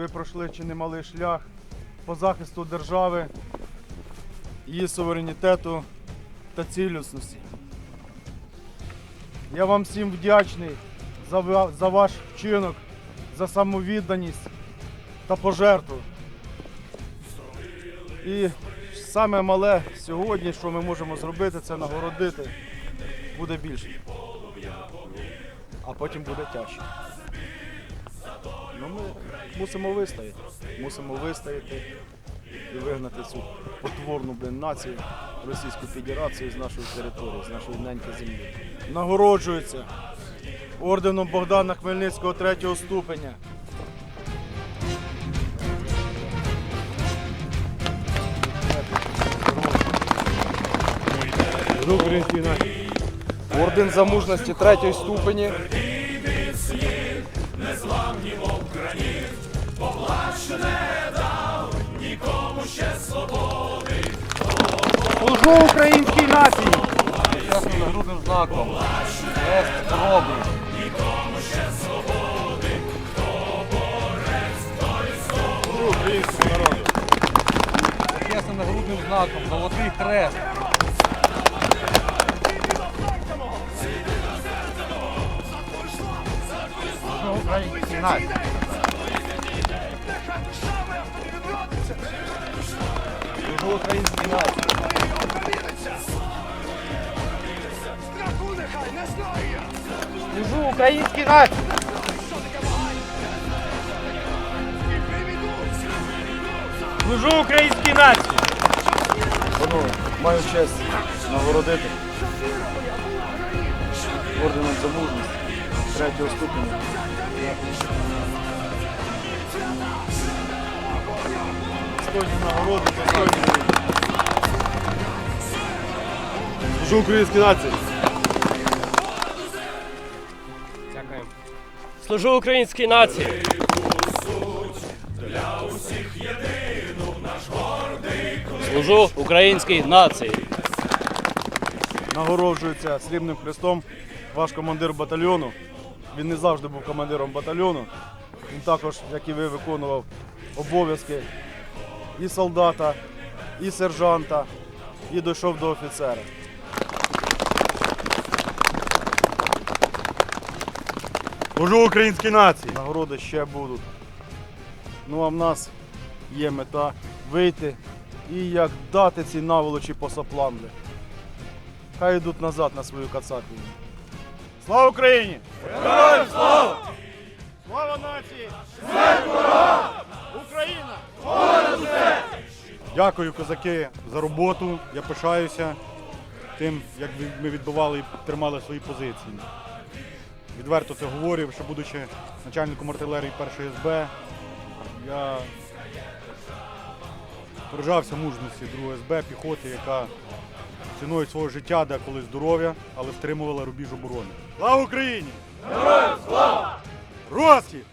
ви пройшли чи немалий шлях по захисту держави, її суверенітету та цілісності. Я вам всім вдячний за, за ваш вчинок, за самовідданість та пожертву. І саме мале сьогодні, що ми можемо зробити, це нагородити. Буде більше. А потім буде тяжче. Ну, ми мусимо вистояти. Мусимо вистояти і вигнати цю потворну блин, націю Російську Федерацію з нашої території, з нашої неньки землі. Нагороджується орденом Богдана Хмельницького третього ступеня. Орден за мужності третьої ступені. Служу українській нації! Чесно нагрудним знаком. Хрест роблю. Українському народу. Чесно нагрудним знаком. Золотий хрест. Український нації. Служу українській нації. Служу українській нації. Служу українській нації! Маю честь нагородити орденом за мужність третього ступеня. Достойні нагороди, достойні. Служу українській нації! Служу українській нації. Служу українській нації. Нагороджується срібним хрестом ваш командир батальйону. Він не завжди був командиром батальйону. Він також, як і ви, виконував обов'язки і солдата, і сержанта, і дійшов до офіцера. Служу українській нації. Нагороди ще будуть. Ну а в нас є мета вийти і як дати ці наволочі по соплам. Хай йдуть назад на свою кацапію. Слава Україні! Героям слава! Слава нації! Смерть ворогам! Україна! Дякую, козаки, за роботу. Я пишаюся тим, як ми відбивали і тримали свої позиції. Відверто це говорю, що будучи начальником артилерії 1 СБ, я поражався мужності 2 СБ, піхоти, яка ціною свого життя, деколи здоров'я, але втримувала рубіж оборони. Слава Україні! Героям слава! Розкіт!